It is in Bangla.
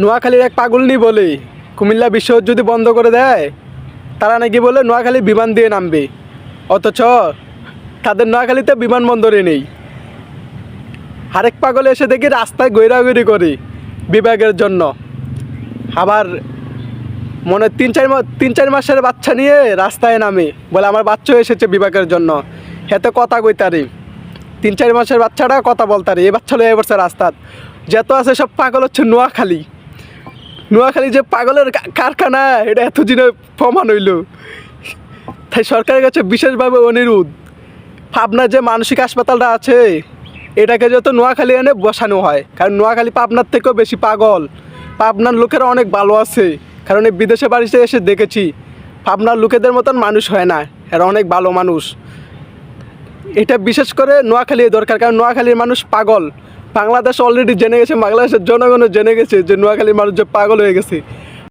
নোয়াখালীর এক পাগলনি বলে, কুমিল্লা বিশ্ব যদি বন্ধ করে দেয়, তারা নাকি বলে নোয়াখালী বিমান দিয়ে নামবে। অথচ তাদের নোয়াখালীতে বিমানবন্দরে নেই। আরেক পাগল এসে দেখি রাস্তায় গৈরাগৈরি করে বিভাগের জন্য। আবার মনে তিন চার তিন চার মাসের বাচ্চা নিয়ে রাস্তায় নামে বলে, আমার বাচ্চা এসেছে বিভাগের জন্য। হেতে কথা কইতারি তিন চার মাসের বাচ্চাটা কথা বলতারি এই বাচ্চা লয়ে বসছে রাস্তাত। যত আছে সব পাগল হচ্ছে নোয়াখালী। নোয়াখালী যে পাগলের কারখানা, এটা এতদিনে প্রমাণ হইল। তাই সরকারের কাছে বিশেষভাবে অনুরোধ পাবনার যে মানসিক হাসপাতালটা আছে, এটাকে যত নোয়াখালী এনে বসানো হয়, কারণ নোয়াখালী পাবনার থেকেও বেশি পাগল। পাবনার লোকেরা অনেক ভালো আছে, কারণ এই বিদেশে বাড়িতে এসে দেখেছি, পাবনার লোকেদের মতন মানুষ হয় না, এরা অনেক ভালো মানুষ। এটা বিশেষ করে নোয়াখালী দরকার, কারণ নোয়াখালীর মানুষ পাগল। বাংলাদেশ অলরেডি জেনে গেছে, বাংলাদেশের জনগণও জেনে গেছে যে নোয়াখালীর মানুষ যে পাগল হয়ে গেছে।